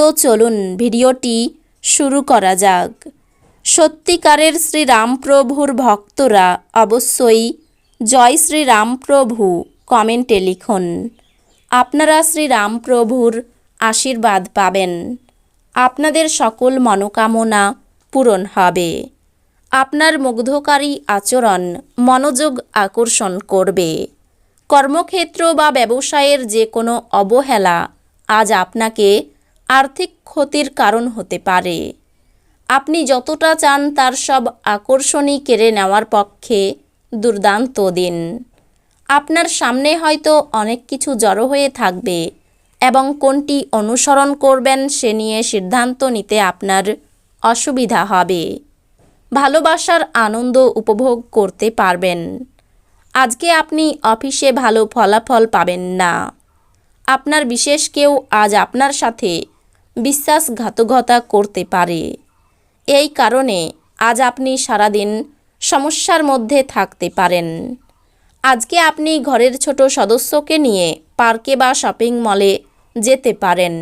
তো চলুন ভিডিওটি শুরু করা যাক। সত্যিকারের শ্রীরামপ্রভুর ভক্তরা অবশ্যই জয় শ্রীরামপ্রভু কমেন্টে লিখুন। আপনারা শ্রীরামপ্রভুর আশীর্বাদ পাবেন। আপনাদের সকল মনোকামনা পূরণ হবে। আপনার মুগ্ধকারী আচরণ মনোযোগ আকর্ষণ করবে। কর্মক্ষেত্র বা ব্যবসায়ের যে কোনো অবহেলা আজ আপনাকে আর্থিক ক্ষতির কারণ হতে পারে। আপনি যতটা চান তার সব আকর্ষণই কেড়ে নেওয়ার পক্ষে দুর্দান্ত দিন। আপনার সামনে হয়তো অনেক কিছু জড়ো হয়ে থাকবে এবং কোনটি অনুসরণ করবেন সে নিয়ে সিদ্ধান্ত নিতে আপনার অসুবিধা হবে। ভালোবাসার আনন্দ উপভোগ করতে পারবেন। আজকে আপনি অফিসে ভালো ফলাফল পাবেন না। আপনার বিশেষ কেউ আজ আপনার সাথে বিশ্বাসঘাতকতা করতে পারে। এই কারণে আজ আপনি সারাদিন সমস্যার মধ্যে থাকতে পারেন। আজকে আপনি ঘরের ছোট সদস্যকে নিয়ে পার্কে বা শপিং মলে যেতে পারেন।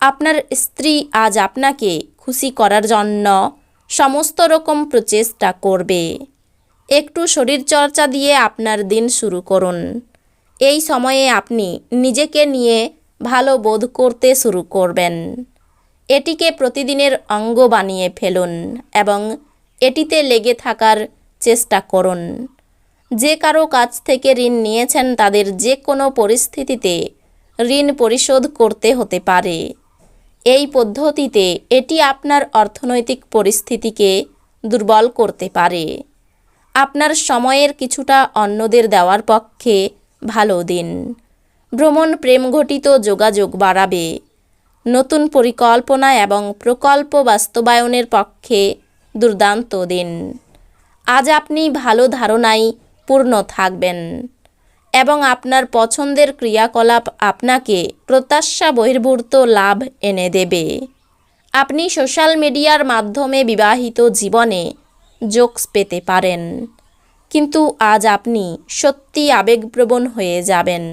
আপনার স্ত্রী আজ আপনাকে খুশি করার জন্য সমস্ত রকম প্রচেষ্টা করবে। একটু শরীরচর্চা দিয়ে আপনার দিন শুরু করুন। এই সময়ে আপনি নিজেকে নিয়ে ভালো বোধ করতে শুরু করবেন। এটিকে প্রতিদিনের অঙ্গ বানিয়ে ফেলুন এবং এটিতে লেগে থাকার চেষ্টা করুন। যে কারও কাছ থেকে ঋণ নিয়েছেন তাদের যে কোনো পরিস্থিতিতে ঋণ পরিশোধ করতে হতে পারে। এই পদ্ধতিতে এটি আপনার অর্থনৈতিক পরিস্থিতিকে দুর্বল করতে পারে। আপনার সময়ের কিছুটা অন্যদের দেওয়ার পক্ষে ভালো দিন। ভ্রমণ প্রেমঘটিত যোগাযোগ বাড়াবে। নতুন পরিকল্পনা এবং প্রকল্প বাস্তবায়নের পক্ষে দুর্দান্ত দিন। আজ আপনি ভালো ধারণায় পূর্ণ থাকবেন এবং আপনার পছন্দের ক্রিয়াকলাপ আপনাকে প্রত্যাশা বহির্ভূত লাভ এনে দেবে। আপনি সোশ্যাল মিডিয়ার মাধ্যমে বিবাহিত জীবনে জোকস পেতে পারেন। কিন্তু আজ আপনি সত্যি আবেগপ্রবণ হয়ে যাবেন।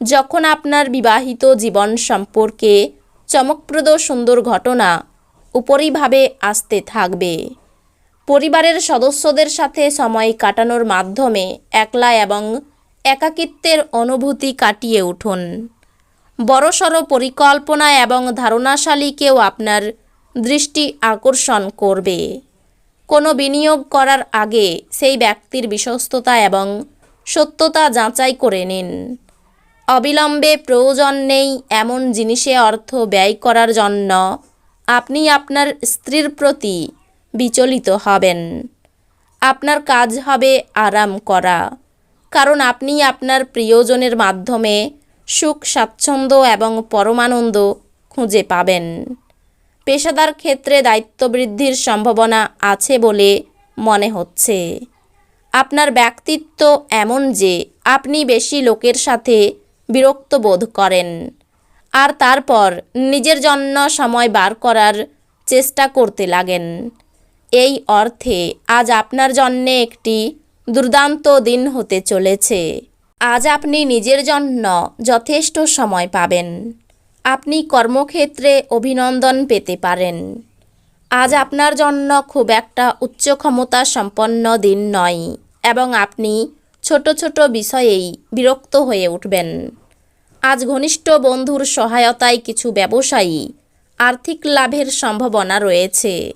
যখন আপনার বিবাহিত জীবন সম্পর্কে চমকপ্রদ সুন্দর ঘটনা উপরিভাবে আসতে থাকবে। পরিবারের সদস্যদের সাথে সময় কাটানোর মাধ্যমে একলা এবং একাকিত্বের অনুভূতি কাটিয়ে উঠুন। বড়সড় পরিকল্পনা এবং ধারণাশালী কেউ আপনার দৃষ্টি আকর্ষণ করবে। কোনো বিনিয়োগ করার আগে সেই ব্যক্তির বিশ্বস্ততা এবং সত্যতা যাচাই করে নিন। অবিলম্বে প্রয়োজন নেই এমন জিনিসে অর্থ ব্যয় করার জন্য। আপনি আপনার স্ত্রীর প্রতি বিচলিত হবেন। আপনার কাজ হবে আরাম করা। কারণ আপনি আপনার প্রিয়জনের মাধ্যমে সুখ, স্বাচ্ছন্দ্য এবং পরমানন্দ খুঁজে পাবেন। পেশাদার ক্ষেত্রে দায়িত্ব বৃদ্ধির সম্ভাবনা আছে বলে মনে হচ্ছে। আপনার ব্যক্তিত্ব এমন যে আপনি বেশি লোকের সাথে বিরক্ত বোধ করেন। আর তারপর নিজের জন্য সময় বার করার চেষ্টা করতে লাগেন। এই অর্থে আজ আপনার জন্যে একটি দুর্দান্ত দিন হতে চলেছে। আজ আপনি নিজের জন্য যথেষ্ট সময় পাবেন। আপনি কর্মক্ষেত্রে অভিনন্দন পেতে পারেন। আজ আপনার জন্য খুব একটা উচ্চ ক্ষমতা সম্পন্ন দিন নয়, এবং আপনি ছোট ছোট বিষয়েই বিরক্ত হয়ে উঠবেন। আজ ঘনিষ্ঠ বন্ধুর সহায়তায় কিছু ব্যবসায়ী আর্থিক লাভের সম্ভাবনা রয়েছে।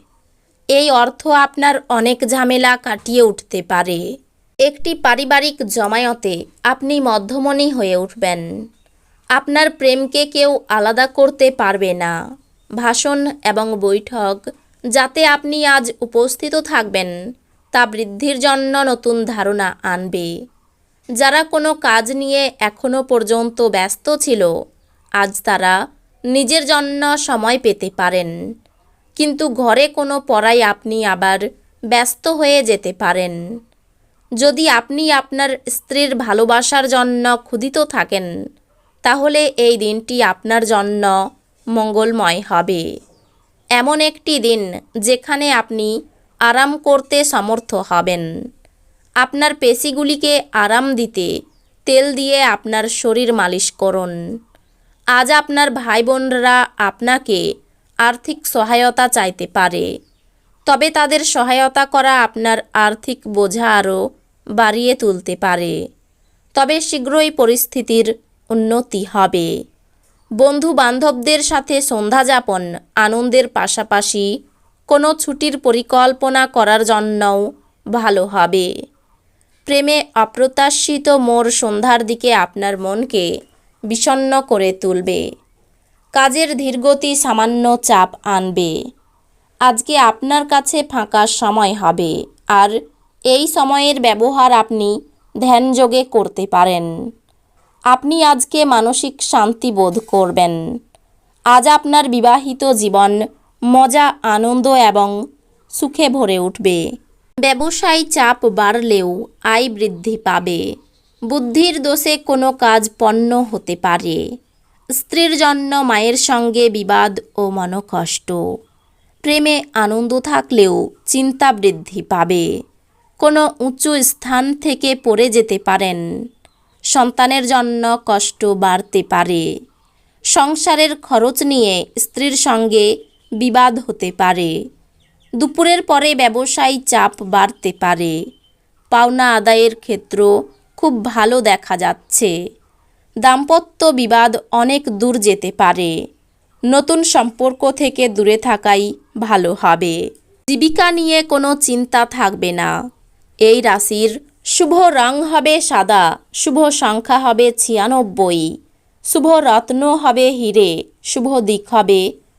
এই অর্থ আপনার অনেক ঝামেলা কাটিয়ে উঠতে পারে। একটি পারিবারিক জমায়তে আপনি মধ্যমণি হয়ে উঠবেন। আপনার প্রেমকে কেউ আলাদা করতে পারবে না। ভাষণ এবং বৈঠক যাতে আপনি আজ উপস্থিত থাকবেন। তা বৃদ্ধির জন্য নতুন ধারণা আনবে। যারা কোনো কাজ নিয়ে এখনও পর্যন্ত ব্যস্ত ছিল, আজ তারা নিজের জন্য সময় পেতে পারেন। কিন্তু ঘরে কোনো পড়ায় আপনি আবার ব্যস্ত হয়ে যেতে পারেন। যদি আপনি আপনার স্ত্রীর ভালোবাসার জন্য ক্ষুধিত থাকেন, তাহলে এই দিনটি আপনার জন্য মঙ্গলময় হবে। এমন একটি দিন যেখানে আপনি আরাম করতে সমর্থ হবেন। আপনার পেশিগুলিকে আরাম দিতে তেল দিয়ে আপনার শরীর মালিশ করুন। আজ আপনার ভাই বোনরা আপনাকে আর্থিক সহায়তা চাইতে পারে। তবে তাদের সহায়তা করা আপনার আর্থিক বোঝা আরও বাড়িয়ে তুলতে পারে। তবে শীঘ্রই পরিস্থিতির উন্নতি হবে। বন্ধু বান্ধবদের সাথে সন্ধ্যাযাপন আনন্দের পাশাপাশি কোনো ছুটির পরিকল্পনা করার জন্যও ভালো হবে। প্রেমে অপ্রত্যাশিত মোর সন্ধ্যার দিকে আপনার মনকে বিষণ্ণ করে তুলবে। কাজের ধীরগতি সামান্য চাপ আনবে। আজকে আপনার কাছে ফাঁকা সময় হবে আর এই সময়ের ব্যবহার আপনি ধ্যানযোগে করতে পারেন। আপনি আজকে মানসিক শান্তি বোধ করবেন। আজ আপনার বিবাহিত জীবন মজা, আনন্দ এবং সুখে ভরে উঠবে। ব্যবসায় চাপ বাড়লেও আয় বৃদ্ধি পাবে। বুদ্ধির দোষে কোনো কাজ পণ্য হতে পারে। স্ত্রীর জন্য মায়ের সঙ্গে বিবাদ ও মনকষ্ট। প্রেমে আনন্দ থাকলেও চিন্তা বৃদ্ধি পাবে। কোনো উঁচু স্থান থেকে পড়ে যেতে পারেন। সন্তানের জন্য কষ্ট বাড়তে পারে। সংসারের খরচ নিয়ে স্ত্রীর সঙ্গে বিবাদ হতে পারে। দুপুরের পরে ব্যবসায়ী চাপ বাড়তে পারে। পাওনা আদায়ের ক্ষেত্র খুব ভালো দেখা যাচ্ছে। দাম্পত্য বিবাদ অনেক দূর যেতে পারে। নতুন সম্পর্ক থেকে দূরে থাকাই ভালো হবে। জীবিকা নিয়ে কোনো চিন্তা থাকবে না। এই রাশির শুভ রং হবে সাদা, শুভ সংখ্যা হবে ছিয়ানব্বই, শুভ রত্ন হবে হিরে, শুভ দিক হবে